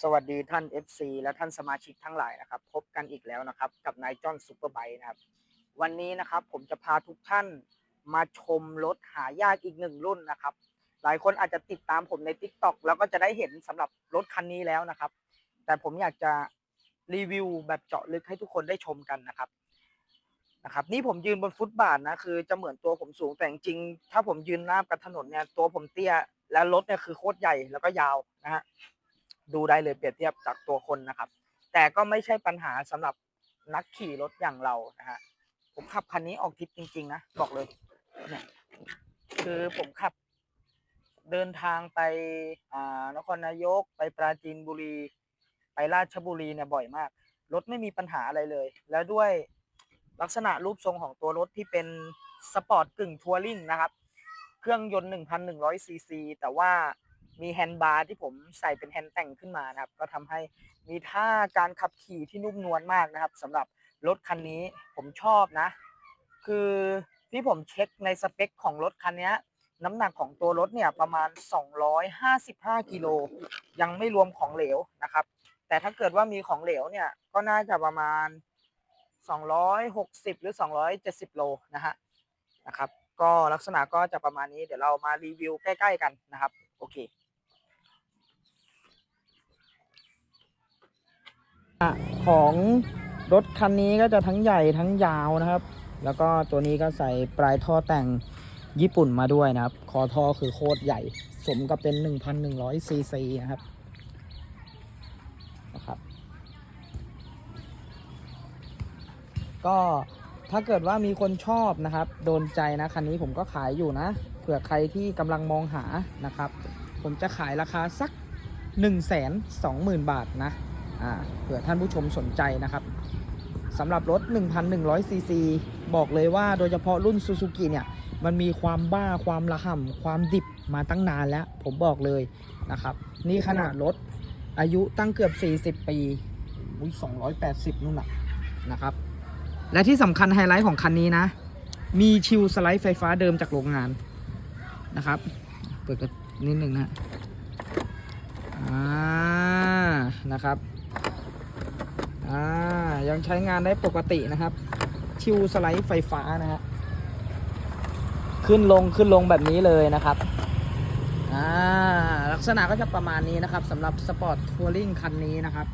สวัสดีท่าน FC และท่านสมาชิกทั้งหลายนะครับ พบกันอีกแล้วนะครับ กับนายจอนซูเปอร์ไบค์นะครับ วันนี้นะครับผมจะพาทุกท่านมาชมรถหายากอีกหนึ่งรุ่นนะครับ หลายคนอาจจะติดตามผมใน t ิ k t o k แล้วก็จะได้เห็นสำหรับรถคันนี้แล้วนะครับ แต่ผมอยากจะรีวิวแบบเจาะลึกให้ทุกคนได้ชมกันนะครับนะครับนี่ผมยืนบนฟุตบาทนะคือจะเหมือนตัวผมสูงแต่จริงถ้าผมยืนหน้ากับถนนเนี่ยตัวผมเตี้ยและรถเนี่ยคือโคตรใหญ่แล้วก็ยาวนะฮะ ดูได้เลยเปรียบเทียบจากตัวคนนะครับ แต่ก็ไม่ใช่ปัญหาสำหรับนักขี่รถอย่างเรานะฮะผมขับคันนี้ออกทริปจริง ๆ นะ บอกเลยเนี่ยคือผมขับเดินทางไปอ่านครนายก ไปปราจีนบุรี ไปราชบุรีเนี่ยบ่อยมาก รถไม่มีปัญหาอะไรเลย แล้วด้วยลักษณะรูปทรงของตัวรถที่เป็นสปอร์ตกึ่งทัวริงนะครับ เครื่องยนต์ 1,100ซีซีแต่ว่า มีแฮนด์บาร์ที่ผมใส่เป็นแฮนด์แต่งขึ้นมานะครับ ก็ทำให้มีท่าการขับขี่ที่นุ่มนวลมากนะครับสำหรับรถคันนี้ผมชอบนะ คือที่ผมเช็คในสเปคของรถคันนี้น้ำหนักของตัวรถเนี่ยประมาณ 255กิโลยังไม่รวมของเหลวนะครับ แต่ถ้าเกิดว่ามีของเหลวเนี่ยก็น่าจะประมาณ 260 หรือ 270 โลนะฮะนะครับ ก็ลักษณะก็จะประมาณนี้เดี๋ยวเรามารีวิวใกล้ ๆ กันนะครับ โอเค ของรถคันนี้ก็จะทั้งใหญ่ทั้งยาวนะครับ แล้วก็ตัวนี้ก็ใส่ปลายท่อแต่งญี่ปุ่นมาด้วยนะครับ คอท่อคือโคตรใหญ่ สมกับเป็น 1,100ซีซีนะครับนะครับ ก็ถ้าเกิดว่ามีคนชอบนะครับ โดนใจนะ คันนี้ผมก็ขายอยู่นะ เผื่อใครที่กำลังมองหานะครับ ผมจะขายราคาสัก 1 2 0 0 0 0 บาทนะ อ่าเผื่อท่านผู้ชมสนใจนะครับสำหรับรถ 1,100 ซีซีบอกเลยว่าโดยเฉพาะรุ่นซูซูกิเนี่ย มันมีความบ้าความระห่ำความดิบมาตั้งนานแล้ว ผมบอกเลยนะครับ นี่ขนาดรถอายุตั้งเกือบ 40 ปีอุ้ย280 นู่นน่ะนะครับ และที่สำคัญไฮไลท์ของคันนี้นะ มีชิวสไลด์ไฟฟ้าเดิมจากโรงงานนะครับ เปิดกันนิดหนึ่งนะอ่านะครับ อ่ายังใช้งานได้ปกตินะครับ ชิวสไลด์ไฟฟ้านะฮะขึ้นลงขึ้นลงแบบนี้เลยนะครับอ่าลักษณะก็จะประมาณนี้นะครับสำหรับสปอร์ตทัวริงคันนี้นะครับ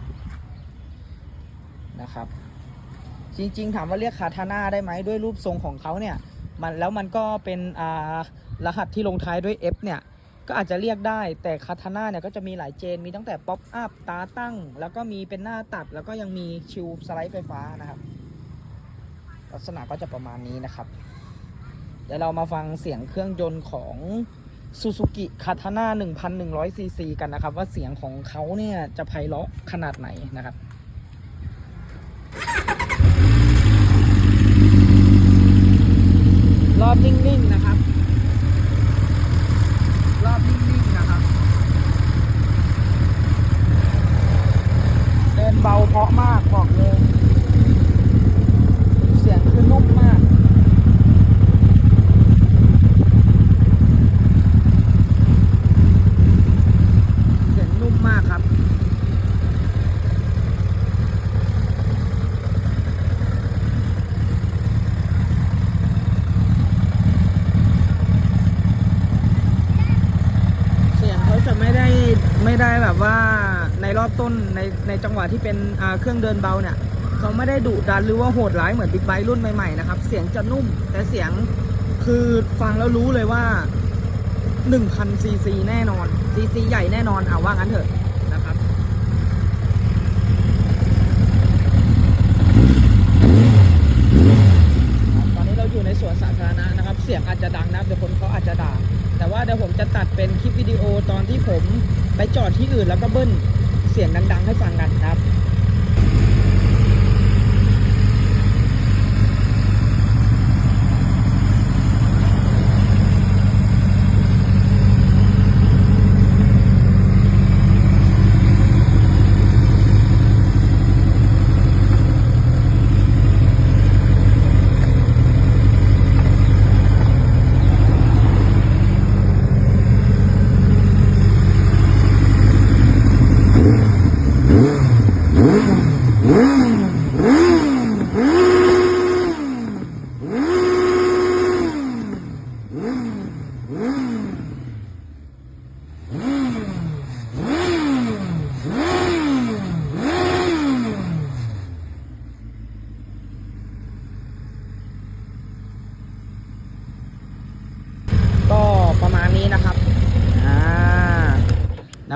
นะครับ จริง ๆ ถามว่าเรียกคาทาน่าได้ไหมด้วยรูปทรงของเขาเนี่ยมันแล้วมันก็เป็นอ่ารหัสที่ลงท้ายด้วย F เนี่ย ก็อาจจะเรียกได้ แต่คาทาน่าเนี่ยก็จะมีหลายเจน มีตั้งแต่ป๊อปอัพ ตาตั้ง แล้วก็มีเป็นหน้าตัด แล้วก็ยังมีชิวสไลด์ไฟฟ้านะครับ ลักษณะก็จะประมาณนี้นะครับ เดี๋ยวเรามาฟังเสียงเครื่องยนต์ของ Suzuki k a t a n a 1,100ซีซีกันนะครับ ว่าเสียงของเขาเนี่ยจะไพเราะขนาดไหนนะครับรอบนิ่ง ๆ นะครับ รอบนิ่งๆนะครับ เบาเพาะมากบอกเลย เสียงคือนุ่มมาก เสียงนุ่มมากครับ เสียงเขาจะไม่ได้ไม่ได้แบบ ว่าในรอบต้นในในจังหวะที่เป็นเครื่องเดินเบาเนี่ยเขาไม่ได้ดุดันหรือว่าโหดร้ายเหมือนบิ๊กไบค์รุ่นใหม่ๆนะครับ เสียงจะนุ่ม แต่เสียงคือฟังแล้วรู้เลยว่า1,000ซีซีแน่นอนซีซีใหญ่แน่นอนเอาว่างั้นเถอะนะครับ ตอนนี้เราอยู่ในสวนสาธารณะนะครับ เสียงอาจจะดังนะเดี๋ยวคนเขาอาจจะด่าแต่ว่าเดี๋ยวผมจะตัดเป็นคลิปวิดีโอตอนที่ผม ไปจอดที่อื่นแล้วก็เบิ้ลเสียงดัง ๆ ให้ฟังกันนะครับ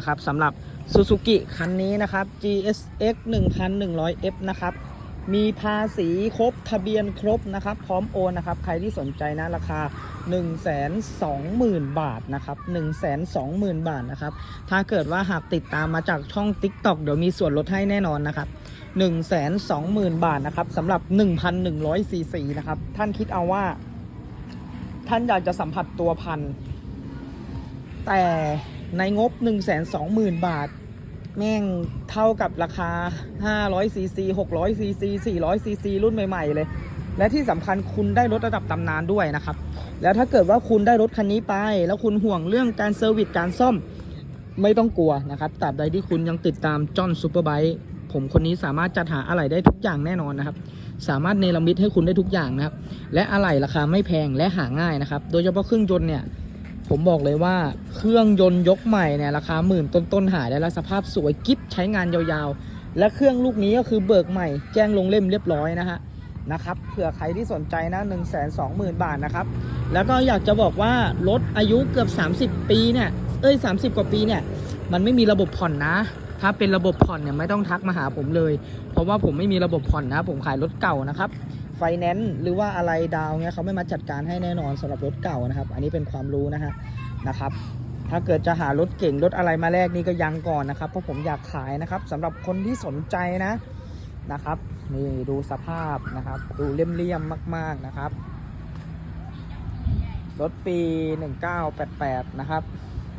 นะครับสำหรับ Suzuki คันนี้นะครับ GSX 1100F นะครับมีภาษีครบทะเบียนครบนะครับ พร้อมโอนนะครับ ใครที่สนใจนะราคา 120,000 บาทนะครับ 120,000 บาทนะครับ ถ้าเกิดว่าหากติดตามมาจากช่อง TikTok เดี๋ยวมีส่วนลดให้แน่นอนนะครับ 120,000 บาทนะครับสำหรับ 1,100ซีซีนะครับ ท่านคิดเอาว่า ท่านอยากจะสัมผัสตัวพัน แต่ ในงบ 120,000 บาท แม่งเท่ากับราคา 500ซีซี600ซีซี400ซีซีรุ่นใหม่ ๆ เลย และที่สำคัญคุณได้รถระดับตำนานด้วยนะครับ แล้วถ้าเกิดว่าคุณได้รถคันนี้ไป แล้วคุณห่วงเรื่องการเซอร์วิสการซ่อมไม่ต้องกลัวนะครับตราบใดที่คุณยังติดตามจอห์นซูเปอร์ไบค์ผมคนนี้สามารถจัดหาอะไหล่ได้ทุกอย่างแน่นอนนะครับ สามารถเนรมิตให้คุณได้ทุกอย่างนะครับ และอะไหล่ราคาไม่แพงและหาง่ายนะครับ โดยเฉพาะเครื่องยนต์เนี่ย ผมบอกเลยว่าเครื่องยนต์ยกใหม่เนี่ยราคาหมื่นต้นๆหายได้แล้วสภาพสวยกิ๊บใช้งานยาวๆ และเครื่องลูกนี้ก็คือเบิกใหม่แจ้งลงเล่มเรียบร้อยนะฮะนะครับเผื่อใครที่สนใจนะ1 2 0 0 0 0 บาทนะครับ แล้วก็อยากจะบอกว่ารถอายุเกือบ 30 ปีเนี่ยเอ้ย 30 กว่าปีเนี่ยมันไม่มีระบบผ่อนนะ ถ้าเป็นระบบผ่อนเนี่ยไม่ต้องทักมาหาผมเลย เพราะว่าผมไม่มีระบบผ่อนนะ ผมขายรถเก่านะครับ ฟแนนซ์หรือว่าอะไรดาวเนี่ยเขาไม่มาจัดการให้แน่นอนสำหรับรถเก่านะครับ อันนี้เป็นความรู้นะฮะนะครับ ถ้าเกิดจะหารถเก่งรถอะไรมาแลกนี่ก็ยังก่อนนะครับเพราะผมอยากขายนะครับสำหรับคนที่สนใจนะนะครับนี่ดูสภาพนะครับ ดูเลี่ยมๆมาก ๆนะครับ รถปี 1988 นะครับ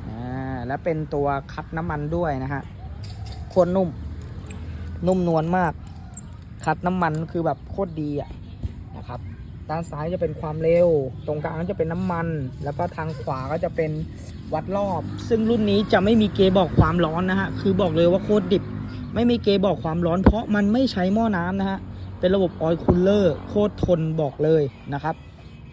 อ่าและเป็นตัวคัดน้ำมันด้วยนะฮะโคตรนุ่ม นุ่มนวลมาก คัดน้ำมันคือแบบโคตรดีอะนะ ด้านซ้ายจะเป็นความเร็ว ตรงกลางจะเป็นน้ำมัน แล้วก็ทางขวาก็จะเป็นวัดรอบ ซึ่งรุ่นนี้จะไม่มีเกบอกความร้อนนะฮะ คือบอกเลยว่าโคตรดิบ ไม่มีเกบอกความร้อน เพราะมันไม่ใช้หม้อน้ำนะฮะ เป็นระบบออยล์คูลเลอร์โคตรทนบอกเลยนะครับ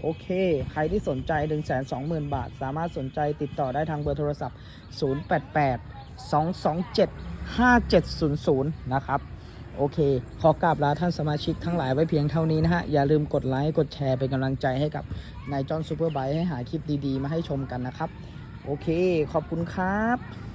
โอเค ใครที่สนใจ 1 2 0 0 0 0 บาท สามารถสนใจติดต่อได้ทางเบอร์โทรศัพท์ 088 227 5700 นะครับ โอเค ขอกราบลาท่านสมาชิกทั้งหลายไว้เพียงเท่านี้นะฮะ อย่าลืมกดไลค์กดแชร์เป็นกำลังใจให้กับนายจอห์นซูเปอร์ไบค์ให้หาคลิปดีๆ มาให้ชมกันนะครับ โอเค ขอบคุณครับ